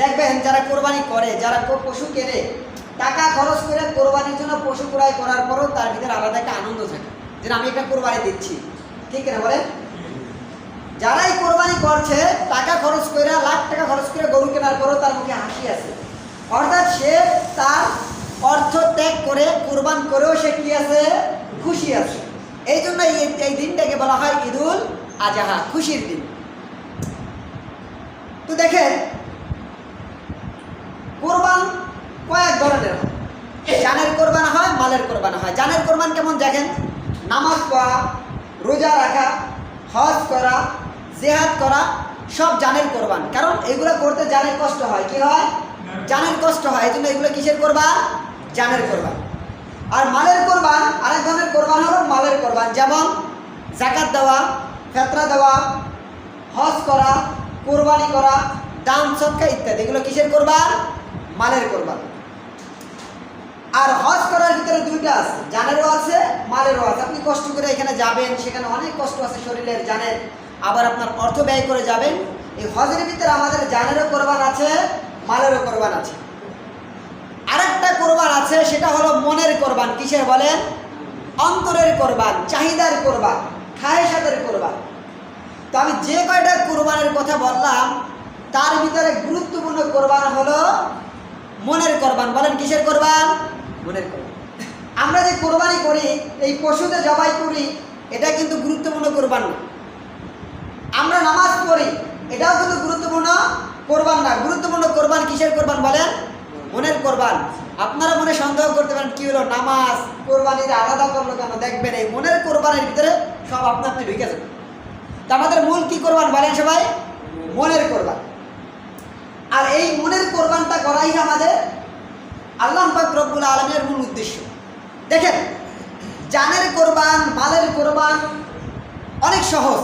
দেখবেন যারা কোরবানি করে, যারা পশু কেনে, টাকা খরচ করে কোরবানির জন্য পশু ক্রয় করার পরও তার ভিতরে আলাদা একটা আনন্দ থাকে যে আমি একটা কোরবানি দিচ্ছি। ঠিক না বলেন? যারাই কোরবানি করছে, টাকা খরচ করে, লাখ টাকা খরচ করে গরু কেনার পরও তার মুখে হাসি আছে। অর্থাৎ সে তার অর্থ ত্যাগ করে, কোরবান করেও সে কি আছে? খুশি আছে। এই জন্য এই দিনটাকে বলা হয় ঈদুল আজাহা, খুশির দিন। তো দেখেন কোরবান কয়েক ধরনের জানের কোরবান হয়, মালের কোরবান হয়। জানের কোরবান কেমন দেখেন? নামাজ পড়া, রোজা রাখা, হজ করা, জেহাদ করা, সব জানের কোরবান। কারণ এগুলো করতে জানের কষ্ট হয়। কি হয়? জানের কষ্ট হয়। এই জন্য এগুলো কিসের কোরবান? জানের কোরবান। আর মালের কোরবান, আরেক ধরনের কোরবান হলো মালের কোরবান। যেমন জাকাত দেওয়া, ফেতরা দেওয়া, হজ করা, কোরবানি করা, দান সৎকা ইত্যাদি। এগুলো কিসের কোরবান? মালের কোরবান। আর হজ করার ভিতরে দুইটা আছে, জানেরও আছে, মালেরও আছে। আপনি কষ্ট করে এখানে যাবেন, সেখানে অনেক কষ্ট আছে শরীরের, জানের। আবার আপনার অর্থ ব্যয় করে যাবেন। এই হজের ভিতরে আমাদের জানেরও কোরবান আছে, মালেরও কোরবান আছে। আরেকটা কোরবান আছে, সেটা হলো মনের কোরবান। কিসের বলেন? অন্তরের কোরবান, চাহিদার কোরবান খায়েসাতের কোরবান। তো আমি যে কয়টা কোরবানের কথা বললাম, তার ভিতরে গুরুত্বপূর্ণ কোরবান হলো মনের কোরবান বলেন কিসের কোরবান? মনের কোরবান। আমরা যে কোরবানি করি এই পশুতে জবাই করি এটা কিন্তু গুরুত্বপূর্ণ কোরবান না। আমরা নামাজ পড়ি এটাও কিন্তু গুরুত্বপূর্ণ কোরবান না। গুরুত্বপূর্ণ কোরবান কিসের কোরবান বলেন? মনের কোরবান। আপনারা মনে সন্দেহ করতে পারেন কি হলো? নামাজ কোরবানির আলাদা করল কেন? দেখবেন এই মনের কোরবানের ভিতরে সব আপনি আপনি ঢুকে যাবে। তা আমাদের মূল কি কোরবান বলেন সবাই? মনের কোরবান। আর এই মনের কোরবানটা করাই আমাদের আল্লাহ পাক রব্বুল আলমের মূল উদ্দেশ্য। দেখেন জানের কোরবান মালের কোরবান অনেক সহজ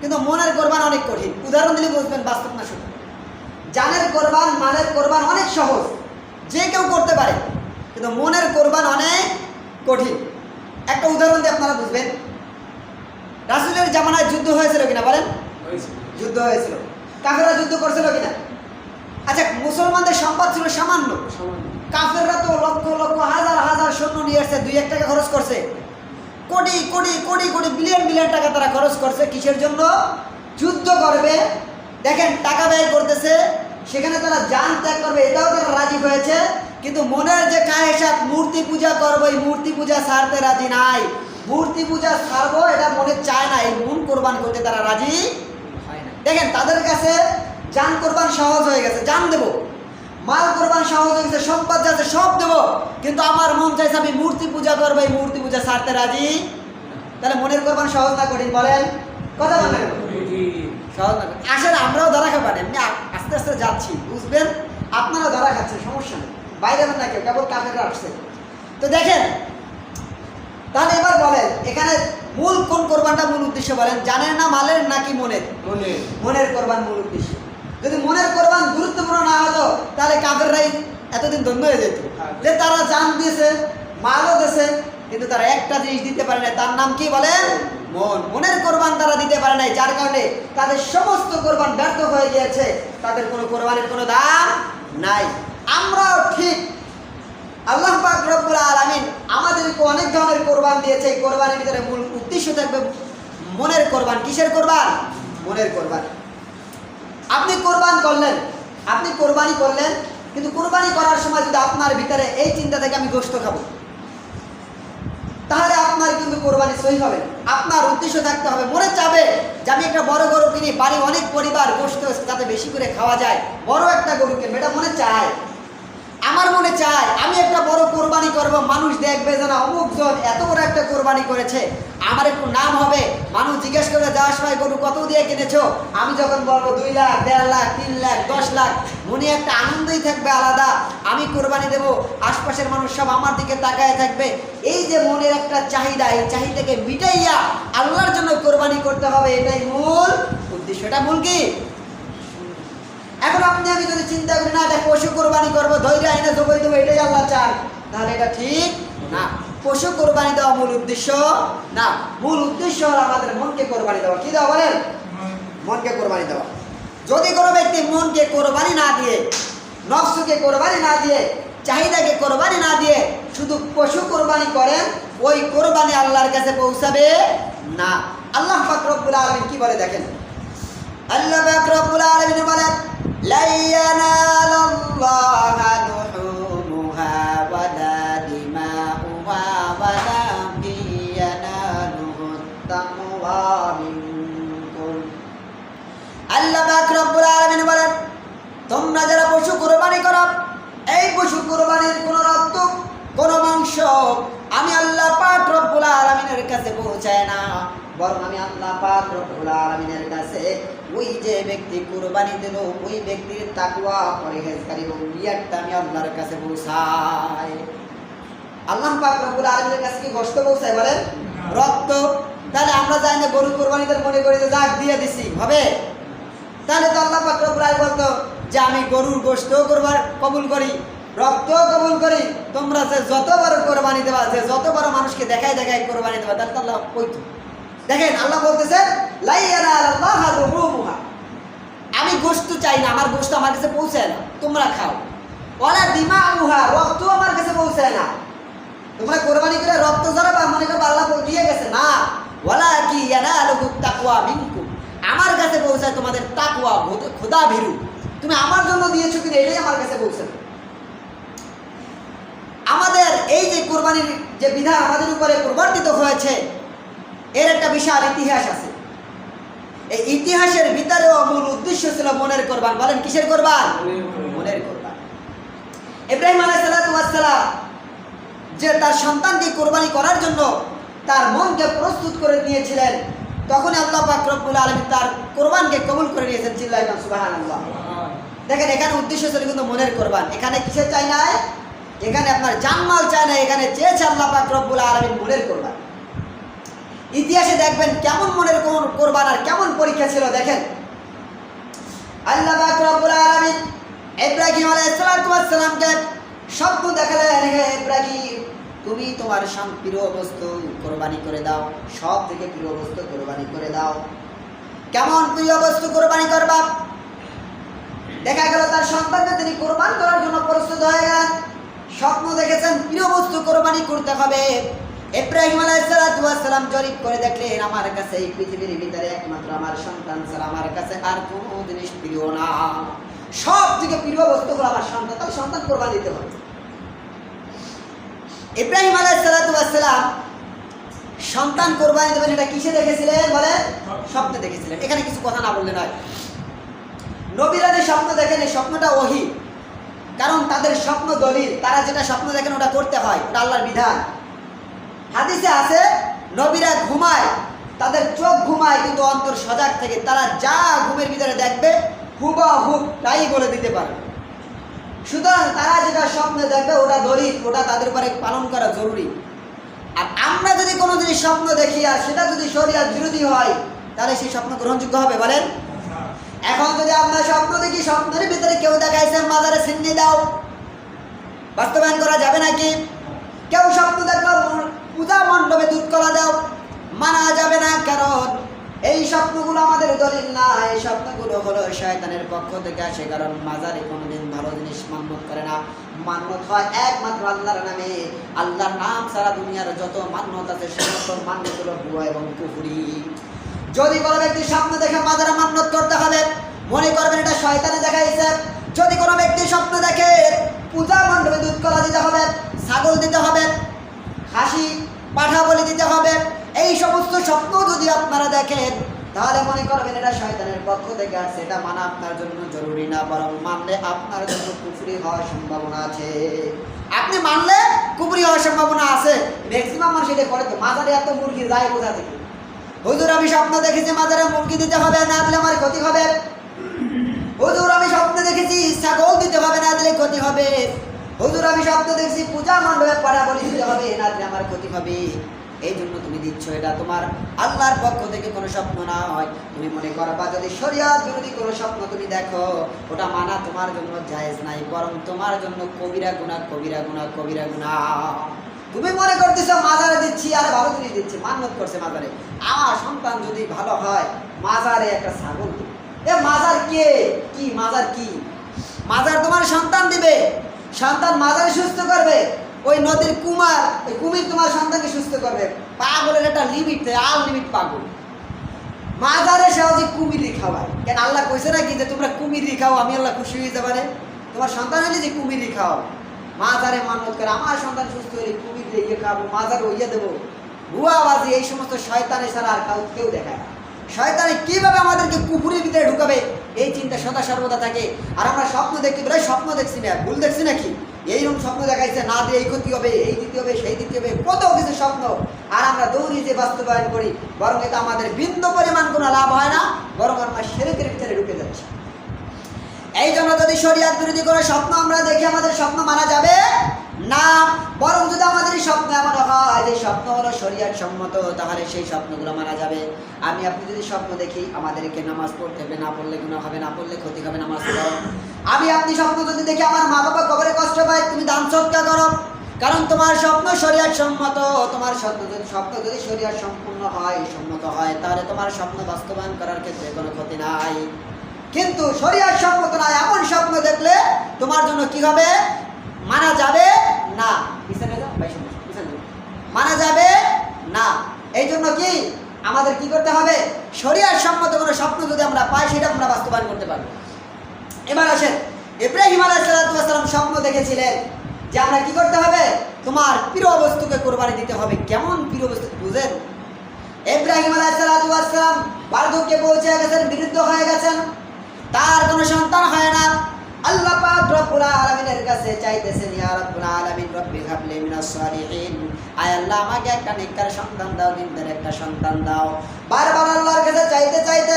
কিন্তু মনের কোরবান অনেক কঠিন। উদাহরণ দিলে বুঝবেন বাস্তব না শুধু। জানের কোরবান মালের কোরবান অনেক সহজ যে কেউ করতে পারে কিন্তু মনের কোরবান অনেক কঠিন। একটা উদাহরণ দিয়ে আপনারা বুঝবেন। রাসুলের জামানায় যুদ্ধ হয়েছিল কিনা বলেন? যুদ্ধ হয়েছিল। কাফেররা যুদ্ধ করছিল কিনা? আচ্ছা মুসলমানদের সম্পদ ছিল সামান্য। কাফেররা তো লক্ষ লক্ষ হাজার হাজার সৈন্য নিয়ে আসছে দুই এক টাকা খরচ করছে। কোটি কোটি কোটি কোটি বিলিয়ন বিলিয়ন টাকা তারা খরচ করছে। কিসের জন্য? যুদ্ধ করবে। দেখেন টাকা ব্যয় করতেছে। সেখানে তারা যান ত্যাগ করবে এটাও তারা রাজি হয়েছে। কিন্তু মনের যে কায়েসাত মূর্তি পূজা করব এই মূর্তি পূজা ছাড়তে রাজি নাই। মূর্তি পূজা ছাড়বো এটা মনে চায় না এই মন কোরবান করতে তারা রাজি হয় না। দেখেন তাদের কাছে জান কোরবান সহজ হয়ে গেছে জান দেবো। মাল কোরবান সহজ হয়ে গেছে সম্পদ যাচ্ছে সব দেবো। কিন্তু আমার মন চাইছে আমি মূর্তি পূজা করব এই মূর্তি পূজা ছাড়তে রাজি? তাহলে মনের কোরবান সহজ না কঠিন বলেন? কথা বলেন। সহজ না কঠিন। আসলে আমরাও ধরা খাবেন এমনি আস্তে আস্তে যাচ্ছি বুঝবেন? আপনারা ধরা খাচ্ছেন সমস্যা নেই। বাইরে না কেউ কেবল কাফেররা আসছে। তো দেখেন তাহলে এবার বলেন এখানে মূল কোন কোরবানটা মূল উদ্দেশ্য বলেন? জানেন না মালের নাকি মনের। মনের কোরবান মূল উদ্দেশ্য। যদি মনের কোরবান গুরুত্বপূর্ণ না হতো, তাহলে কাফেররাই এতদিন ধন্য হয়ে যেত। যে তারা জান দিয়েছে, মালও দিয়েছে, কিন্তু তারা একটা জিনিস দিতে পারে না তার নাম কি বলেন মন। মনের কোরবান তারা দিতে পারে নাই, যার কারণে তাদের সমস্ত কোরবান ব্যর্থ হয়ে গিয়েছে, তাদের কোনো কোরবানের কোনো দাম নাই। আমরাও ঠিক। আল্লাহ আলামিন আমাদেরকে অনেক ধরনের কোরবান দিয়েছে, এই কোরবানের ভিতরে মূল উদ্দেশ্য থাকবে মনের কোরবান। কিসের কোরবান? মনের কোরবান। আপনি কোরবান করলেন। আপনি কোরবানি করলেন, কিন্তু কোরবানি করার সময় যদি আপনার ভিতরে এই চিন্তা থেকে আমি গোস্ত খাব, তাহলে আপনার কিন্তু কোরবানি সহি হবে। আপনার উদ্দেশ্য থাকতে হবে, মনে চাবে যে আমি একটা বড় গরু কিনি বাড়ি অনেক পরিবার গোষ্ঠ তাতে বেশি করে খাওয়া যায়, বড় একটা গরুকে এটা মনে চায়? আমার মনে চায়, আমি একটা বড় কোরবানি করব, মানুষ দেখবে যে না অমুক জন এত বড় একটা কোরবানি করেছে। আমার একটু নাম হবে, মানুষ জিজ্ঞেস করে যাওয়ার সময় গরু কত দিয়ে কিনেছো? আমি যখন বলব, দুই লাখ, দেড় লাখ, তিন লাখ, দশ লাখ। মনে একটা আনন্দই থাকবে আলাদা। আমি কোরবানি দেব, আশপাশের মানুষ সব আমার দিকে তাকায় থাকবে। এই যে মনের একটা চাহিদা, এই চাহিদাকে মিটাইয়া আল্লাহর জন্য কোরবানি করতে হবে, এটাই মূল উদ্দেশ্য। এটা মূল কি? এখন আপনি আমি যদি চিন্তা করি না এটা জবাই দেবো এটাই আল্লাহ চান। তাহলে এটা ঠিক না। পশু কোরবানি দেওয়া মূল উদ্দেশ্য না। মূল উদ্দেশ্য হলো আমাদের মনকে কোরবানি দেওয়া। কি দেওয়া বলেন? মনকে কোরবানি দেওয়া। যদি কোনো ব্যক্তি মনকে কোরবানি না দিয়ে, নফসকে কোরবানি না দিয়ে, চাহিদাকে কোরবানি না দিয়ে শুধু পশু কোরবানি করেন, ওই কোরবানি আল্লাহর কাছে পৌঁছাবে না। আল্লাহ পাক রব্বুল আলামিন কি বলে দেখেন? আল্লাহ পাক রব্বুল আলামিন বলেন তোমরা যারা পশু কোরবানি করো এই পশু কোরবানির কোন রক্ত কোন মাংস আমি আল্লাহ পাক রব্বুল আলামিনের কাছে পৌঁছায় না বরং আমি আল্লাহ পাক আলামিনের কাছে ওই যে ব্যক্তি কোরবানি দিল ওই ব্যক্তির তাকওয়া, পরহেজগারি এবং নিয়তটা আমি আল্লাহর কাছে পৌঁছাই। আল্লাহ পাক রব্বুল আলামিনের কাছে কি গোশত পৌঁছায় বলেন? রক্ত। তাহলে আমরা জানি না গরু কোরবানিতে মনে করি যে যাক দিয়ে দিছি, হবে? তাহলে তো আল্লাহ পাক রব্বুল আলামিন বলতো যে আমি গরুর গোশত করবার কবুল করি রক্ত কবুল করি। তোমরা যে যত বড় কোরবানি দেবা, যে যত বড় মানুষকে দেখাই দেখাই কোরবানি দেবা, তাহলে তো আল্লাহ কইতো দেখেন, আল্লাহ বলতেছেন আমি গোশত চাই না, আমার গোশত আমার কাছে পৌঁছায় না, তোমরা খাও। ওলা দিমা উহা রক্ত আমার কাছে পৌঁছায় না। তোমরা কোরবানি করে রক্ত জড়াবা মনে করব আল্লাহ বল- দিয়ে গেছে। না। ওয়ালা কি মিনকুম। আমার কাছে পৌঁছায় তোমাদের তাকওয়া, খোদা- ভীরু। তুমি আমার জন্য দিয়েছ কিন্তু এটাই আমার কাছে পৌঁছাবে আমাদের এই যে কোরবানির যে বিধান আমাদের উপরে প্রবর্তিত হয়েছে এর একটা বিশাল ইতিহাস আছে। এই ইতিহাসের ভিতরেও মূল উদ্দেশ্য ছিল মনের কোরবান। বলেন, কিসের কোরবান? মনের কোরবান। ইব্রাহিম আলাইসালাম যে তার সন্তানকে কোরবানি করার জন্য তার মনকে প্রস্তুত করে দিয়েছিলেন তখন আল্লাহ পাক রব্বুল আলামিন তার কোরবানকে কবুল করে নিয়েছেন চিল্লাই সুবহানাল্লাহ। দেখেন, এখানে উদ্দেশ্য ছিল কিন্তু মনের কোরবান। এখানে কিসের চাই নাই? এখানে আপনার জানমাল চায় না এখানে চেয়েছে আল্লাহ পাক আলামিন মনের কোরবান। ইতিহাসে দেখবেন কেমন মনের কোন কোরবান আর কেমন পরীক্ষা ছিল, দেখেন। আল্লাহ রব্বুল আলামিন ইব্রাহিম আলাইহিস সালামকে স্বপ্ন দেখালেন, হে ইব্রাহিম, তুমি তোমার প্রিয় বস্তু কোরবানি করে দাও, সব থেকে প্রিয় বস্তু কোরবানি করে দাও। কেমন প্রিয় বস্তু কোরবানি করবা? দেখা গেল তার সন্তানকে তিনি কোরবান করার জন্য প্রস্তুত হয়ে গেলেন। স্বপ্ন দেখেছেন প্রিয় বস্তু কোরবানি করতে হবে। ইব্রাহিম আলাইসালাম জরিপ করে দেখলেন, আমার কাছে এই পৃথিবীর ভিতরে একমাত্র আমার সন্তান ছাড়া আমার কাছে আর কোনো জিনিস প্রিয় না। সব থেকে প্রিয় বস্তু হলো আমার সন্তান, তাহলে সন্তান কোরবানি দিতে হবে। ইব্রাহিম আলাইসালাম সন্তান কোরবানি দেবেন, এটা কিসে দেখেছিলেন বলে স্বপ্নে দেখেছিলেন। এখানে কিছু কথা না বললে নয়। নবীরা যে স্বপ্ন দেখেন, এই স্বপ্নটা ওহি। কারণ তাদের স্বপ্ন দলিল, তারা যেটা স্বপ্ন দেখেন, ওটা করতে হয়। ওটা আল্লাহর বিধান। হাদিসে আছে, নবীরা ঘুমায়, তাদের চোখ ঘুমায়, কিন্তু অন্তর সজাগ থেকে। তারা যা ঘুমের ভিতরে দেখবে হুবা হুক তাই বলে দিতে পারে। সুতরাং তারা যেটা স্বপ্নে দেখবে, ওটা দলিল, ওটা তাদের উপরে পালন করা জরুরি। আর আমরা যদি কোনো জিনিস স্বপ্ন দেখি, আর সেটা যদি শরিয়ার বিরোধী হয়, তাহলে সেই স্বপ্ন গ্রহণযোগ্য হবে, বলেন? এখন যদি আমরা স্বপ্ন দেখি, স্বপ্নের ভিতরে কেউ দেখাইছে, মাজারে সিন্নি দাও, বাস্তবায়ন করা যাবে নাকি? কেউ স্বপ্ন দেখল পূজা মণ্ডপে দুধ কলা দাও। মানা যাবে না কারণ এই স্বপ্নগুলো আমাদের দলিল না। এই স্বপ্নগুলো হলো শয়তানের পক্ষ থেকে আসে, কারণ মাজারে কোনোদিন ভালো জিনিস মান্যত করে না। মান্যত হয় একমাত্র আল্লাহর নামে। আল্লাহর নাম সারা দুনিয়ার যত মান্যত আছে সমস্ত মান্যত হলো ভুয়া এবং কুফুরি। যদি কোনো ব্যক্তি স্বপ্ন দেখে মাজারে মান্যত করতে হবে, মনে করবেন এটা শয়তানে দেখাইছে। যদি কোনো ব্যক্তি স্বপ্ন দেখে পূজা মণ্ডপে দুধ কলা দিতে হবে, ছাগল দিতে হবে হাসি পাঠা বলি দিতে হবে। এই সমস্ত স্বপ্ন যদি আপনারা দেখেন, তাহলে মনে করবেন এটা শয়তানের পক্ষ থেকে আসছে এটা মানা আপনার জন্য জরুরি না, বরং মানলে আপনার জন্য কুফরি হওয়ার সম্ভাবনা আছে। আপনি মানলে কুফরি হওয়ার সম্ভাবনা আছে। ম্যাক্সিমাম মানুষ এটা করে তো। মাজারে এত মুরগি যায় কোথা থেকে? হুজুর, আমি স্বপ্ন দেখেছি মাজারে মুরগি দিতে হবে, না দিলে আমার ক্ষতি হবে। হুজুর, আমি স্বপ্ন দেখেছি ছাগল দিতে হবে, না দিলে ক্ষতি হবে। হুজুর, আমি স্বপ্ন দেখছি, পূজা মণ্ডপে পাড়া বলি দিতে হবে দিলে আমার ক্ষতি হবে। এই জন্য তুমি দিচ্ছ এটা তোমার আল্লাহর পক্ষ থেকে কোনো স্বপ্ন না হয়। তুমি মনে করো, বা যদি শরিয়াত বিরোধী কোনো স্বপ্ন তুমি দেখো, ওটা মানা তোমার জন্য জায়েজ নাই, বরং তোমার জন্য কবিরা গুণা কবিরা গুণা কবিরা গুণা। তুমি মনে করতেছো, মাজারে দিচ্ছি, আর ভালো জিনিস দিচ্ছি মান্যত করছে মাজারে। আমার সন্তান যদি ভালো হয়, মাজারে একটা ছাগল এ মাজার কে? কি মাজার কি? মাজার তোমার সন্তান দিবে। সন্তান মাজারে সুস্থ করবে, ওই নদীর কুমার, ওই কুমির তোমার সন্তানকে সুস্থ করবে। পাগলের একটা লিমিট আল লিমিট পাগল। মাজারে সহজে কুমিরি খাওয়ায়। কেন আল্লাহ কইছে নাকি যে তোমরা কুমিরি খাও, আমি আল্লাহ খুশি হয়ে যাবে না তোমার সন্তান হলে যে কুমিরি খাও। মাজারে মানত করে, আমার সন্তান সুস্থ হলে কুমির দিয়ে খাব মাজারে ওইয়া দেবো। ভুয়াবাজি, এই সমস্ত শয়তানে ছাড়া আর কেউ দেখায় না। শয়তানে কীভাবে আমাদেরকে কুকুরের ভিতরে ঢুকাবে? এই চিন্তা সদা সর্বদা থাকে। আর আমরা স্বপ্ন দেখতে বলে স্বপ্ন দেখছি না। ভুল দেখছি নাকি? এইরকম স্বপ্ন দেখাইছে, না দিয়ে এই ক্ষতি হবে, এই দিতে হবে, সেই দিতে হবে, কত কিছু স্বপ্ন। আর আমরা দৌড়ি যে বাস্তবায়ন করি, বরং এটা আমাদের বিন্দু পরিমাণ কোনো লাভ হয় না, বরং আমরা সেরেকের ভিতরে ঢুকে যাচ্ছি। এই জন্য যদি শরিয়াত বিরোধী করে স্বপ্ন আমরা দেখি, আমাদের স্বপ্ন মানা যাবে। না বরং যদি আমাদের স্বপ্ন এমন হয়, যে স্বপ্ন হলো শরিয়াত সম্মত, তাহলে সেই স্বপ্নগুলো মানা যাবে। আমি, আপনি যদি স্বপ্ন দেখি, আমাদেরকে নামাজ পড়তে হবে, না পড়লে গুণ হবে, না পড়লে ক্ষতি হবে, নামাজ পড়ো। আমি, আপনি স্বপ্ন যদি দেখি, আমার মা বাবা কবরে কষ্ট পায়, তুমি দান সৎকা করো। কারণ তোমার স্বপ্ন শরিয়াত সম্মত, তোমার স্বপ্ন যদি স্বপ্ন যদি শরিয়াত সম্পূর্ণ হয়, সম্মত হয়, তাহলে তোমার স্বপ্ন বাস্তবায়ন করার ক্ষেত্রে কোনো ক্ষতি নাই। কিন্তু শরিয়ার সম্মত না এমন স্বপ্ন দেখলে তোমার জন্য কি হবে? মানা যাবে। না। পিছনে যাও, মানা যাবে না। এই জন্য কি? আমাদের কি করতে হবে? শরিয়ার সম্মত কোনো স্বপ্ন যদি আমরা পাই সেটা আমরা বাস্তবায়ন করতে পারব। এবার আসেন। ইব্রাহিম আলাইসালাম স্বপ্ন দেখেছিলেন যে আমরা কি করতে হবে? তোমার প্রিয় বস্তুকে কোরবানি দিতে হবে। কেমন প্রিয় বস্তু? বুঝেন? ইব্রাহিম আলাইসালাম বার্ধক্যে পৌঁছে গেছেন বিরুদ্ধ হয়ে গেছেন। তার কোনো সন্তান হয় না। আল্লাহ পাক রব্বুল আলামিনের কাছে চাইতেছেন, ইয়া রব্বুল আলামিন, রব্বি হাবলি মিনাস সালিহিন। আয় আল্লাহ, আমাকে একটা নেককার সন্তান দাও, দিনদার একটা সন্তান দাও। বারবার আল্লাহর কাছে চাইতে চাইতে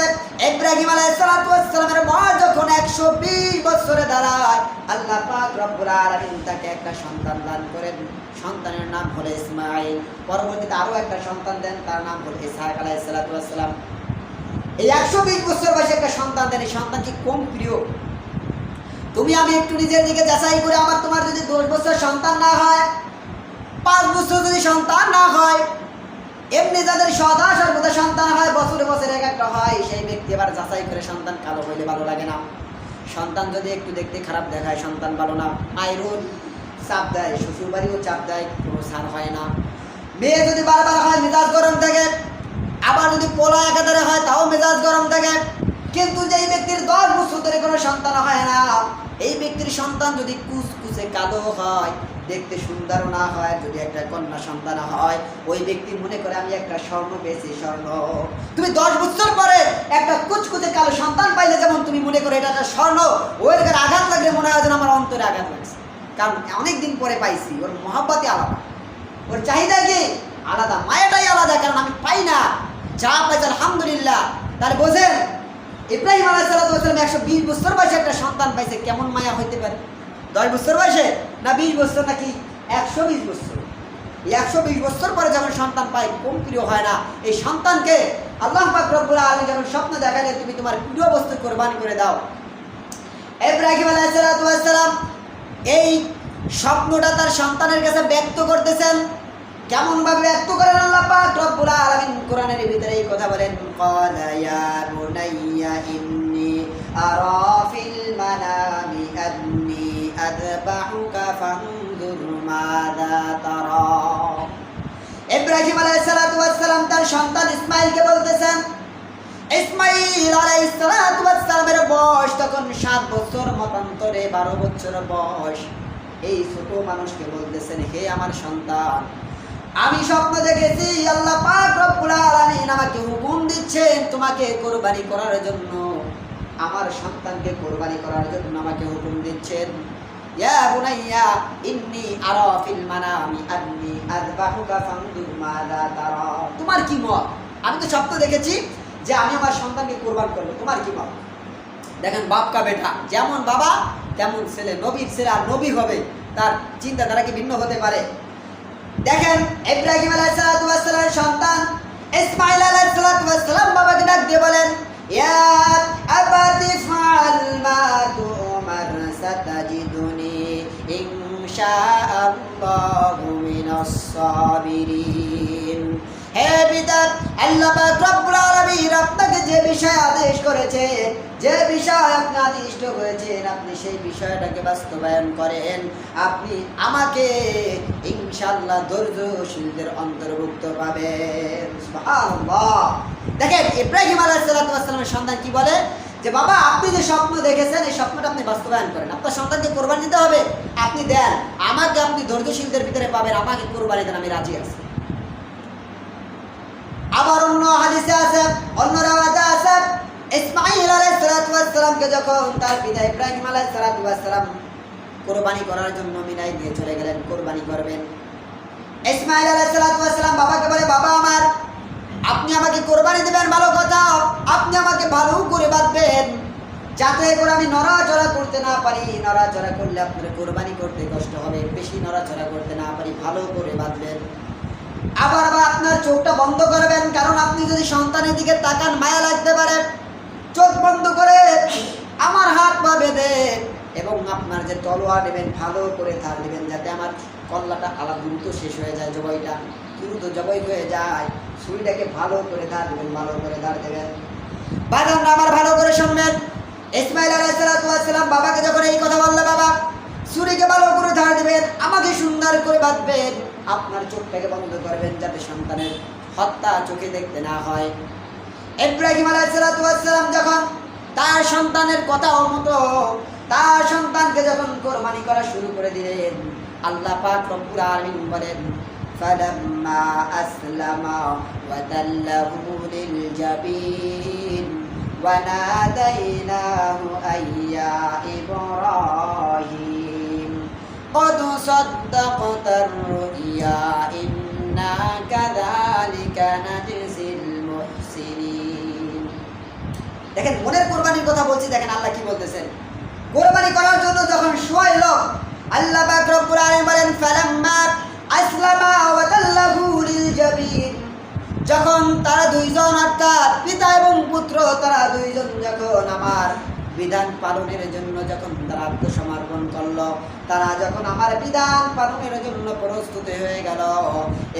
ইব্রাহিম আলাইহিস সালাতু ওয়াস সালামের বয়স যখন 120 বছরে দাঁড়ায়, আল্লাহ পাক রব্বুল আলামিন তাকে একটা সন্তান দান করেন। সন্তানের নাম হলো ইসমাঈল। পরবর্তীতে আরও একটা সন্তান দেন, তার নাম হলো ইসহাক আলাইহিস সালাতু ওয়াস সালাম এই একশো বিশ বছর বয়সে একটা সন্তান দেন। এই সন্তান কি কম প্রিয়? তুমি আমি একটু নিজের দিকে যাচাই করে আমার তোমার যদি দশ বছর সন্তান না হয়, পাঁচ বছর যদি সন্তান না হয়, এমনি যাদের সদা সর্বদা সন্তান হয়, বছরে বছরে এক একটা হয়, সেই ব্যক্তি এবার যাচাই করে সন্তান কালো হইলে ভালো লাগে না। সন্তান যদি একটু দেখতে খারাপ দেখায়, সন্তান ভালো না। মায়েরও চাপ দেয় শ্বশুর বাড়িও চাপ দেয়, কোনো সার হয় না। মেয়ে যদি বারবার হয়, মেজাজ গরম থাকে। আবার যদি পোলা একাধারে হয়, তাও মেজাজ গরম থাকে। কিন্তু যেই ব্যক্তির দশ বছর ধরে কোনো সন্তান হয় এই ব্যক্তির সন্তান যদি কুচকুচে কালো হয়, দেখতে সুন্দর না হয়, যদি একটা কন্যা সন্তান হয়, ওই ব্যক্তি মনে করে, আমি একটা স্বর্ণ পেয়েছি, স্বর্ণ। তুমি দশ বছর পরে একটা কুচকুচে কালো সন্তান পাইলে, যেমন তুমি মনে করো, এটা একটা স্বর্ণ। ওই আঘাত লাগলে মনে হয় যেন আমার অন্তরে আঘাত লাগছে। কারণ অনেক দিন পরে পাইছি, ওর মহাব্বতে আলাদা। ওর চাহিদা কি? আলাদা। মায়াটাই আলাদা, কারণ আমি পাই না। যা পাইছে, আলহামদুলিল্লাহ। তাহলে বোঝেন ইব্রাহিম আলাহ সাল্লাম একশো বিশ বছর বয়সে একটা সন্তান পাইছে, কেমন মায়া হইতে পারে? দশ বছর বয়সে না বিশ বছর, নাকি একশো বিশ বছর? একশো বিশ বছর পরে যখন সন্তান পাই কম প্রিয় হয় না। এই সন্তানকে আল্লাহ পাক রব্বুল আলমী যখন স্বপ্ন দেখালে তুমি তোমার প্রিয় বস্তু কোরবানি করে দাও। ইব্রাহিম আলাহ সাল্লাম এই স্বপ্নটা তার সন্তানের কাছে ব্যক্ত করতেছেন। কেমন ভাবে ব্যক্ত করেন আল্লাহ পাক রব্বুল আলামিন কোরআনের ভিতরে এই কথা বলেন? ক্বালা ইয়া বুনাইয়া ইন্নী আরা ফিল মানামি আন্নী আযবাহুকা ফানজুর মাযা তারা। ইব্রাহিম আলাইহিস সালাতু ওয়াস সালাম তার সন্তান ইসমাঈলকে বলতেছেন, ইসমাইল আলাইহিস সালাতু ওয়াস সালামের বয়স তখন সাত বছর মতান্তরে বারো বছর বয়স। এই ছোট মানুষকে বলতেছেন, হে আমার সন্তান আমি স্বপ্ন দেখেছি, আল্লাহ পাক রব্বুল আমাকে হুকুম দিচ্ছেন তোমাকে কোরবানি করার জন্য। আমার সন্তানকে কোরবানি করার জন্য আমাকে হুকুম দিচ্ছেন। ইয়া বুনাইয়া, ইন্নী আরা ফিল মানামি আন্নী আযবাহুকা ফানদুর মাযা তারা। তোমার কি মত? আমি তো স্বপ্ন দেখেছি যে আমি আমার সন্তানকে কোরবান করব। তোমার কি মত? দেখেন বাপ কা বেটা, যেমন বাবা, তেমন ছেলে। নবীর ছেলে আর নবী হবে, তার চিন্তাধারা কি ভিন্ন হতে পারে। দেখেন, ইব্রাহিম আলাইহিসসালামের সন্তান ইসমাইল আলাইহিসসালাম বাবাকে ডাক দিয়ে বলেন, ইয়া আবাতি ফাল মা তুমার সাতাজিদুনি ইনশাআল্লাহু মিনাস সাবিরিন। হে পিতা আল্লাহ রব্বুল আলামিন আপনাকে যে বিষয় আদেশ করেছে, যে বিষয় আপনি আদিষ্ট করেছেন আপনি সেই বিষয়টাকে বাস্তবায়ন করেন। আপনি আমাকে ইনশাআল্লাহ ধৈর্যশীলদের অন্তর্ভুক্ত পাবেন। দেখেন, ইব্রাহিম আলাইহিস সন্তান কি বলে? যে, বাবা, আপনি যে স্বপ্ন দেখেছেন, এই স্বপ্নটা আপনি বাস্তবায়ন করেন। আপনার সন্তানকে কোরবানি দিতে হবে। আপনি দেন। আমাকে আপনি ধৈর্যশীলদের ভিতরে পাবেন। আমাকে কোরবানি দেন, আমি রাজি আছি। আবার অন্য হাদিসে আছে, অন্য রাওয়াতে আছে। ইসমাঈল আলাইহিস সালাতু ওয়াস সালামকে যখন তার পিতা ইব্রাহিম আলাইহিস সালাতু ওয়াস সালাম কোরবানি করার জন্য মিনাই দিয়ে চলে গেলেন, কোরবানি করবেন। ইসমাঈল আলাইহিস সালাতু ওয়াস সালাম বাবাকে বলে, বাবা আমার, আপনি আমাকে কোরবানি দেবেন, ভালো কথা। আপনি আমাকে ভালো করে বাঁধবেন। যাতে করে আমি নড়াচড়া করতে না পারি। নড়াচড়া করলে আপনার কোরবানি করতে কষ্ট হবে। বেশি নড়াচড়া করতে না পারি। ভালো করে বাঁধবেন। আবার আবার আপনার চোখটা বন্ধ করবেন, কারণ আপনি যদি সন্তানের দিকে তাকান, মায়া লাগতে পারে। চোখ বন্ধ করে আমার হাত পা বেঁধে এবং আপনার যে তলোয়া নেবেন, ভালো করে ধার নেবেন, যাতে আমার কল্লাটা আলাদা দ্রুত শেষ হয়ে যায়, জবাইটা দ্রুত জবাই হয়ে যায়। ছুরিটাকে ভালো করে ধার দেবেন ভালো করে ধার দেবেন। বাদামরা আমার ভালো করে শুনবেন। ইসমাইল আলাইসালাম বাবাকে যখন এই কথা বলল, বাবা, ছুরিকে ভালো করে ধার দেবেন, আমাকে সুন্দর করে বাঁধবেন। আপনার চোখটাকে বন্ধ করবেন যাতে সন্তানের হত্যা চোখে দেখতে না হয় ইব্রাহিম আলাইসালাম যখন তার সন্তানের কথা মতো তার সন্তানকে যখন কোরবানি করা শুরু করে দিলেন আল্লাহ পাক রব্বুল আলামিন বলেন فلما أسلم وتله للجبين وناديناه নাজজি মুহসিনিন। দেখেন, মনের কোরবানির কথা বলছি, দেখেন আল্লাহ কি বলতেছেন? কোরবানি করার জন্য যখন শোয়াইল আল্লাহ পাক রব্বুল আলামিন বলেন, ফালাম্মা আসলামা ওয়া তাল্লাহু লিল যখন তারা দুইজন অর্থাৎ পিতা এবং পুত্র, তারা দুইজন যখন আমার বিধান পালনের জন্য যখন তারা আত্মসমর্পণ করল, তারা যখন আমার বিধান পালনের জন্য প্রস্তুত হয়ে গেল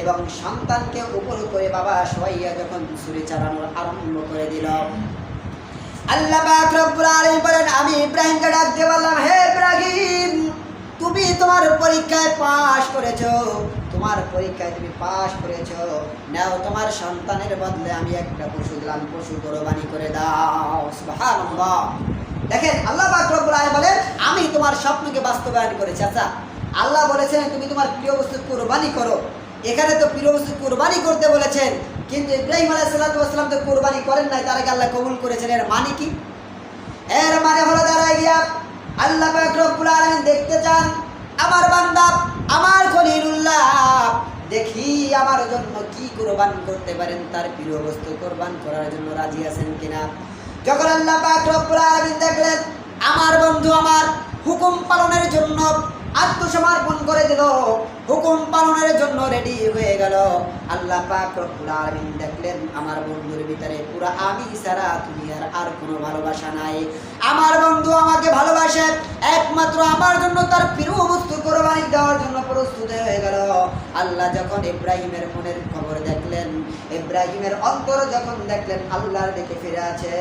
এবং সন্তানকে উপর করে বাবা সবাইয়া যখন ছুরি চালানোর আরম্ভ করে দিল। আল্লাহ বলেন, আমি ইব্রাহিমকে ডাক দিয়ে হে ইব্রাহিম, তুমি তোমার পরীক্ষায় পাশ করেছ, তোমার পরীক্ষায় তুমি পাশ করেছ। নাও, তোমার সন্তানের বদলে আমি একটা পশু দিলাম পশু কোরবানি করে দাও। সুবহানাল্লাহ। দেখেন, আল্লাহ পাক রব্বুল আলামিন বলেন, আমি তোমার স্বপ্নকে বাস্তবায়ন করেছি। আচ্ছা আল্লাহ বলেছেন, তুমি তোমার প্রিয় বস্তু কোরবানি করো। এখানে তো প্রিয় বস্তু কোরবানি করতে বলেছেন, কিন্তু ইব্রাহিম আলাইসাল্লাম তো কোরবানি করেন নাই, তার আগে আল্লাহ কবুল করেছেন। এর মানে কি? এর মানে হলো দাঁড়ায় গিয়া, আল্লাহ পাক রব্বুল আলামিন দেখতে চান, আমার বান্দা, আমার খলিলুল্লাহ, দেখি আমার জন্য কি কোরবান করতে পারেন, তার প্রিয় বস্তু কোরবান করার জন্য রাজি আছেন কিনা? যখন আল্লাহ পাক রব্বুল আলামিন দেখলেন, আমার বন্ধু আমার হুকুম পালনের জন্য আত্মসমর্পণ করে দিল, হুকুম পালনের জন্য রেডি হয়ে গেল। আল্লাহ পাক রব্বুল দেখলেন, আমার বন্ধুর ভিতরে পুরা আমি ছাড়া দুনিয়ার আর কোনো ভালোবাসা নাই। আমার বন্ধু আমাকে ভালোবাসে, একমাত্র আমার জন্য তার প্রিয় বস্তু কোরবানি দেওয়ার জন্য প্রস্তুত হয়ে গেল। আল্লাহ যখন ইব্রাহিমের মনের খবর দেখলেন, ইব্রাহিমের অন্তর যখন দেখলেন, আল্লাহর দিকে ফিরে আছে,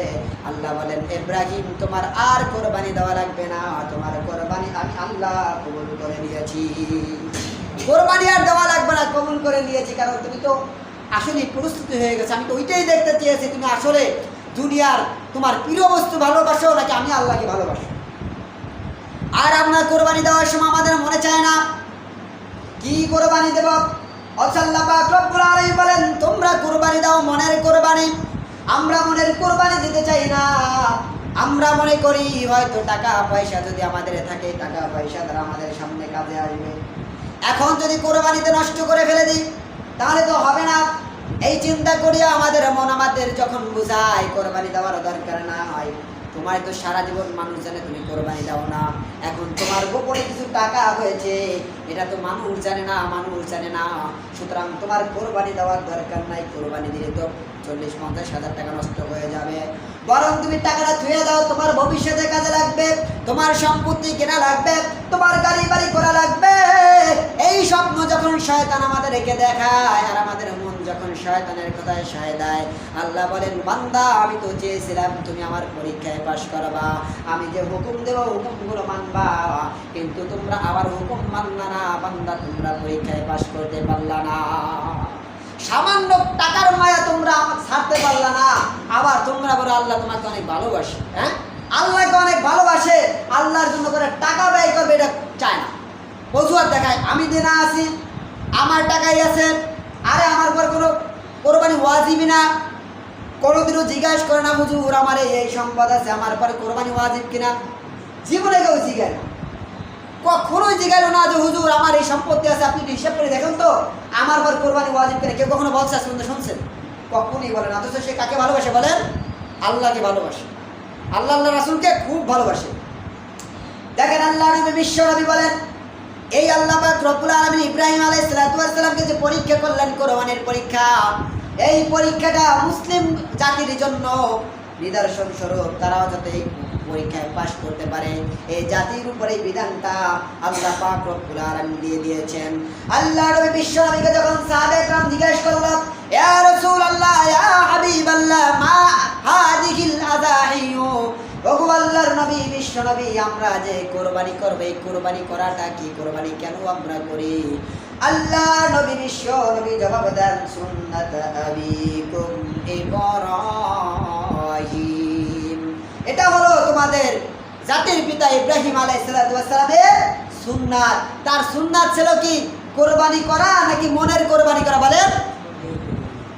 আল্লাহ বলেন, ইব্রাহিম, তোমার আর কোরবানি দেওয়া লাগবে না, তোমার কোরবানি আমি আল্লাহ কবুল করে নিয়েছি। কোরবানি আর দেওয়া লাগবে না, কবুল করে নিয়েছি, কারণ তুমি তো আসলে প্রস্তুতি হয়ে গেছে। আমি তো ওইটাই দেখতে চেয়েছি, তুমি আসলে দুনিয়ার তোমার প্রিয় বস্তু ভালোবাসো নাকি আমি আল্লাহকে ভালোবাসি? আর আমরা কোরবানি দেওয়ার সময় আমাদের মনে চায় না। কি কোরবানি দেব? বলেন, তোমরা কোরবানি দাও মনের কোরবানি। আমরা মনের কোরবানি দিতে চাই না। আমরা মনে করি হয়তো টাকা পয়সা যদি আমাদের থাকে, টাকা পয়সা দ্বারা আমাদের সামনে কাজে আসবে। এখন যদি কোরবানিতে নষ্ট করে ফেলে দিই, তাহলে তো হবে না। এই চিন্তা করিয়া আমাদের মন আমাদের যখন বুঝায়, কোরবানি দেওয়ার দরকার না হয়। তোমার তো সারা জীবন মানুষ জানে তুমি কোরবানি দাও না। এখন তোমার গোপনে কিছু টাকা হয়েছে, এটা তো মানুষ জানে না, মানুষ জানে না। সুতরাং তোমার কোরবানি দেওয়ার দরকার নাই, কোরবানি দিলে তো চল্লিশ, পঞ্চাশ হাজার টাকা নষ্ট হয়ে যাবে। বরং তুমি টাকাটা ধুয়ে দাও, তোমার ভবিষ্যতে কাজে লাগবে, তোমার সম্পত্তি কেনা লাগবে, তোমার গাড়ি বাড়ি করা লাগবে। এই স্বপ্ন যখন শয়তান আমাদের রেখে দেখায়, আর আমাদের মন যখন শয়তানের কথায় সায় দেয়, আল্লাহ বলেন, বান্দা, আমি তো চেয়েছিলাম তুমি আমার পরীক্ষায় পাশ করবা। আমি যে হুকুম দেব, হুকুমগুলো মানবা কিন্তু তোমরা আবার হুকুম মানলা না, বান্দা, তোমরা পরীক্ষায় পাশ করতে পারলা না। সামান্য টাকার মায়া তোমরা ছাড়তে পারলা না। আবার তোমরা বলো, আল্লাহ তোমাকে অনেক ভালোবাসে হ্যাঁ? আল্লাহকে অনেক ভালোবাসে, আল্লাহর জন্য করে টাকা ব্যয় করবে, এটা চায় না। অজুহাত দেখায়, আমি দেনা আছি, আমার টাকাই আছে, আরে আমার পর কোনো কোরবানি ওয়াজিবই না। কোনোদিনও জিজ্ঞাসা করে না, হুজুর, আমার এই সম্পদ আছে, আমার পরে কোরবানি ওয়াজিব কিনা? জীবনে কেউ জিজ্ঞাসা না। কখনোই জিজ্ঞাসা না যে, হুজুর, আমার এই সম্পত্তি আছে, আপনি হিসাব করে দেখেন তো। আমার পর কোরবানি ওয়াজিব কিনা কেউ কখনো বলছে আসলে শুনছেন? কখনই বলেন অথচ সে কাকে ভালোবাসে বলেন? আল্লাহকে ভালোবাসে। আল্লাহ আল্লাহ রাসুলকে খুব ভালোবাসে। দেখেন আল্লাহ নবী, বিশ্ব নবী বলেন, এই আল্লাহ পাক রব্বুল আলামিন ইব্রাহিম ওয়াস যে পরীক্ষা করলেন কোরবানির পরীক্ষা, এই পরীক্ষাটা মুসলিম জাতির জন্য নিদর্শন স্বরূপ। তারাও যাতে পরীক্ষায় পাশ করতে পারে এই জাতির উপরে এই বিধানটা আল্লাহ পাক রব্বুল আলামিন দিয়ে দিয়েছেন আল্লাহ নবী বিশ্ব নবীকে যখন সাহাবে کرام জিজ্ঞেস করলো ইয়া রাসূলুল্লাহ ইয়া হাবিবাল্লাহ মা হাদিহিল আযাহিয়ু ওগো আল্লাহর নবী বিশ্ব নবী আমরা যে কোরবানি করব এই কোরবানি করাটা কি কোরবানি কেন আমরা করি আল্লাহ নবী বিশ্ব নবী জবাব দেন সুন্নাত আবিকুম ইব্রাহিম এটা হলো তোমাদের জাতির পিতা ইব্রাহিম আলাইহিস সালামের সুন্নাত। তার সুন্নাত ছিল কি? কোরবানি করা নাকি মনের কোরবানি করা বলেন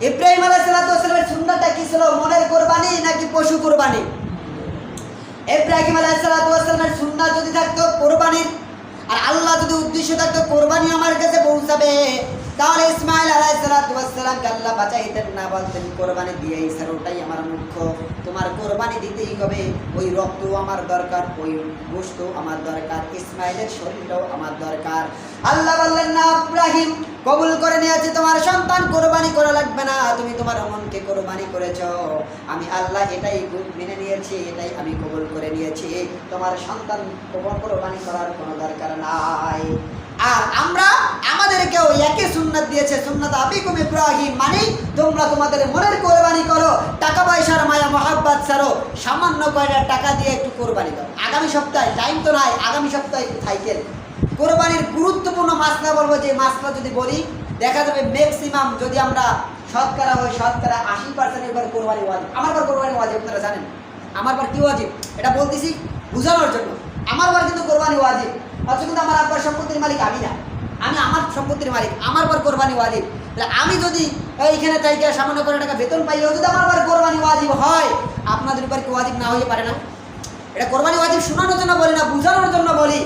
ইব্রাহিম আলাইহিস সালামের সুন্নাতটা কি ছিল? মনের কোরবানি নাকি পশু কোরবানি? ইব্রাহিম আলাইহিসসালামের সুন্নাত যদি থাকতো, কোরবানির। আর আল্লাহ যদি উদ্দেশ্য থাকতো, কোরবানি আমার কাছে পৌঁছাবে। তাহলে ইসমাইল আলাইহিসসালামকে আল্লাহ বাঁচাইতেন না, বলতেন, কোরবানি দিয়ে স্যার ওটাই আমার মুখ্য। তোমার কোরবানি দিতেই হবে। ওই রক্ত আমার দরকার, ওই আমার দরকার, ইসমাইলের শরীরটাও আমার দরকার। আল্লাহ বললেন, না কবুল করে নিয়েছে। তোমার সন্তান কোরবানি করা লাগবে না। তুমি তোমার মনকে কোরবানি করেছ। আমি আল্লাহ এটাই মেনে নিয়েছি, এটাই আমি কবুল করে নিয়েছি। তোমার সন্তান কোরবানি করার কোনো দরকার নাই। আর আমরা আমাদেরকেও একই সুন্নাত দিয়েছে, সুন্নাত আবিকুম ইব্রাহিম মানে তোমরা তোমাদের মনের কোরবানি করো, টাকা পয়সার মায়া, মহাব্বাত ছাড়ো, সামান্য কয়টা টাকা দিয়ে একটু কোরবানি দাও আগামী সপ্তাহে টাইম তো নাই, আগামী সপ্তাহে সাইকেল। কোরবানির গুরুত্বপূর্ণ মাসলা বলব, যে মাসলা যদি বলি, দেখা যাবে ম্যাক্সিমাম যদি আমরা শতকরা হয় শতকরা আশি পার্সেন্ট এবার কোরবানি ওয়াজিব আমার পর কোরবানি ওয়াজিব আপনারা জানেন। আমার পর কি ওয়াজিব? এটা বলতেছি বোঝানোর জন্য। আমার পর কিন্তু কোরবানি ওয়াজিব অথচ কিন্তু আমার আব্বার সম্পত্তির মালিক আমি না। আমি আমার সম্পত্তির মালিক, আমার পর কোরবানি ওয়াজিব। তাহলে আমি যদি এইখানে থেকে সামান্য করে টাকা বেতন পাইও যদি আমার পর কোরবানি ওয়াজিব হয়, আপনাদের উপর কি ওয়াজিব না হয়ে পারে না? এটা কোরবানি ওয়াজিব শোনানোর জন্য বলি না, বোঝানোর জন্য বলি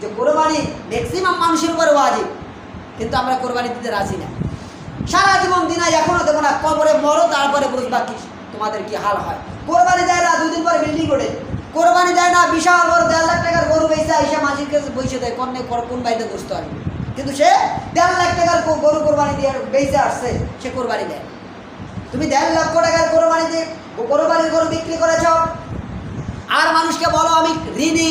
যে কোরবানি ম্যাক্সিমাম মানুষের উপরে ওয়াজিব। কিন্তু আমরা কোরবানি দিতে রাজি না। সারা জীবন দিনা এখনও দেবো না, কবরে মরো, তারপরে বুঝবা কি তোমাদের কি হাল হয়। কোরবানি দেয় না, দুদিন পরে বিল্ডিং করে কোরবানি দেয় না, বিশাল বড় দেড় লাখ টাকার গরু বেঁচে এসে মাঝির কাছে বসে দেয় কোন কোন বাড়িতে বসতে হবে কিন্তু সে দেড় লাখ টাকার গরু কোরবানি দিয়ে বেঁচে আসছে, সে কোরবানি দেয়। তুমি দেড় লক্ষ টাকার কোরবানি দিয়ে কোরবানির গরু বিক্রি করেছ। আর মানুষকে বলো, আমি ঋণী।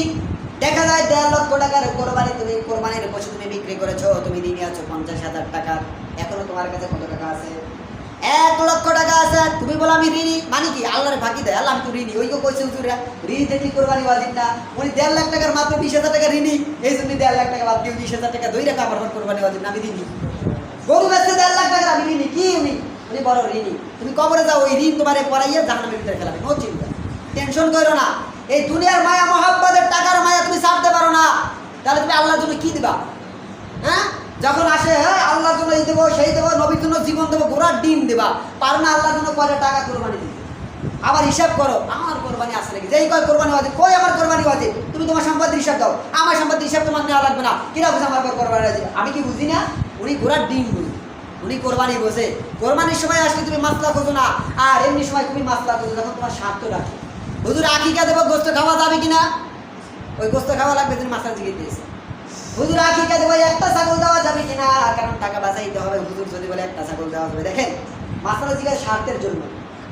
দেখা যায় দেড় লক্ষ টাকার কোরবানি তুমি কোরবানির পশু তুমি বিক্রি করেছ, তুমি ঋণী আছো পঞ্চাশ হাজার টাকা। এখনও তোমার কাছে কত টাকা আছে? এক লক্ষ টাকা আছে, তুমি বলো আমি ঋণী। মানে কি? আল্লাহর ফাঁকি দেয়। আল্লাহ, আমি তো ঋণী। ওই কইছে হুজুরা ঋণী দেখি কোরবানি ওয়াজিব না? উনি দেড় লাখ টাকার মাত্র বিশ হাজার টাকা ঋণী। এই জন্য দেড় লাখ টাকা বাদ দিয়ে বিশ হাজার টাকা দুই টাকা আমার কোরবানি ওয়াজিব না, আমি ঋণী। গরু বেচতে দেড় লাখ টাকা, আমি ঋণী। কি উনি? উনি বড় ঋণী। তুমি কবরে যাও, ওই ঋণ তোমারে পড়াইয়া জাহান্নামের ভিতরে ফেলাবে। নো চিন্তা। টেনশন করো না। এই দুনিয়ার মায়া, মহাব্বতের টাকার মায়া তুমি ছাড়তে পারো না। তাহলে তুমি আল্লাহর জন্য কি দিবা? হ্যাঁ? যখন আসে হ্যাঁ আল্লাহর জন্য এই দেবো, সেই দেবো, নবীর জন্য জীবন দেবো ঘোড়ার ডিম দেবা। পারো না আল্লাহর জন্য কয়টা টাকা কোরবানি দিতে আবার হিসাব করো, আমার কোরবানি আছে নাকি? যেই কয় কোরবানি আছে কই আমার কোরবানি আছে? তুমি তোমার সম্পদের হিসাব দাও। আমার সম্পদের হিসাব তোমার নেওয়া লাগবে না। কিরা বুঝে আমার কোরবানি আছে? আমি কি বুঝি না? উনি ঘোড়ার ডিম বুঝি। উনি কোরবানি বসে কোরবানির সময় আসলে তুমি মাসলা খোঁজো না। আর এমনি সময় তুমি মাসলা খোঁজো, যখন তোমার স্বার্থ রাখে। হুজুর, আকিকা দেবো, গোস্ত খাওয়া যাবে কিনা? ওই গোস্ত খাওয়া লাগবে তুমি মাসলা জিজ্ঞেস দিয়েছে হুজুর আকিকা দেবো একটা ছাগল দেওয়া যাবে কিনা? কারণ টাকা বাঁচাইতে হবে, হুজুর যদি বলে একটা ছাগল দেওয়া যাবে। দেখেন মাস্টার জিজ্ঞাসা স্বার্থের জন্য।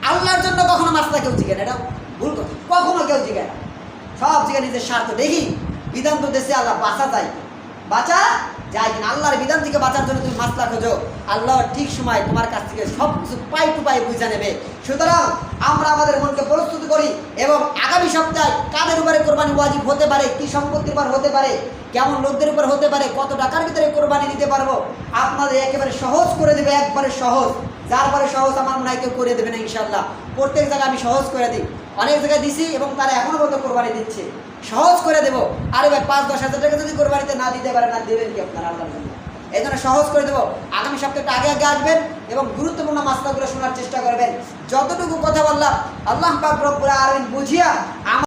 আল্লাহর জন্য কখনো মাস্টার কেউ জিজ্ঞেস এটা ভুল কথা। কখনো কেউ জিজ্ঞেস সব জিজ্ঞাসা নিজের স্বার্থ। দেখি, বিধান তো দেশে আল্লাহ বাঁচা যায় বাঁচা যাই কিনা, আল্লাহর বিধান থেকে বাঁচার জন্য তুমি মাসলা খোঁজো। আল্লাহ ঠিক সময় তোমার কাছ থেকে সব কিছু পাই টু পাই বুঝে নেবে। সুতরাং আমরা আমাদের মনকে প্রস্তুত করি এবং আগামী সপ্তাহে কাদের উপরে কোরবানি ওয়াজিব হতে পারে, কি সম্পত্তির উপর হতে পারে, কেমন লোকদের উপর হতে পারে, কত টাকার ভিতরে কোরবানি দিতে পারব, আপনাদের একেবারে সহজ করে দেবে, একবারে সহজ। যার পরে সহজ আমার মনে হয় কেউ করে দেবে না ইনশাল্লাহ প্রত্যেক জায়গায় আমি সহজ করে দিই। অনেক জায়গায় দিছি এবং তারা এখনও পর্যন্ত কোরবানি দিচ্ছে। সহজ করে দেবো। আরে ভাই, পাঁচ, দশ হাজার টাকা যদি কোরবানিতে না দিতে পারে, না দেবেন কি আপনার? আল্লাহর জন্য এই জন্য সহজ করে দেবো। আগামী সপ্তাহটা আগে আগে আসবেন এবং গুরুত্বপূর্ণ মাস্তাগুলো শোনার চেষ্টা করবেন। যতটুকু কথা বললাম, আল্লাহ পাক রব্বুল আলামিন বুঝিয়া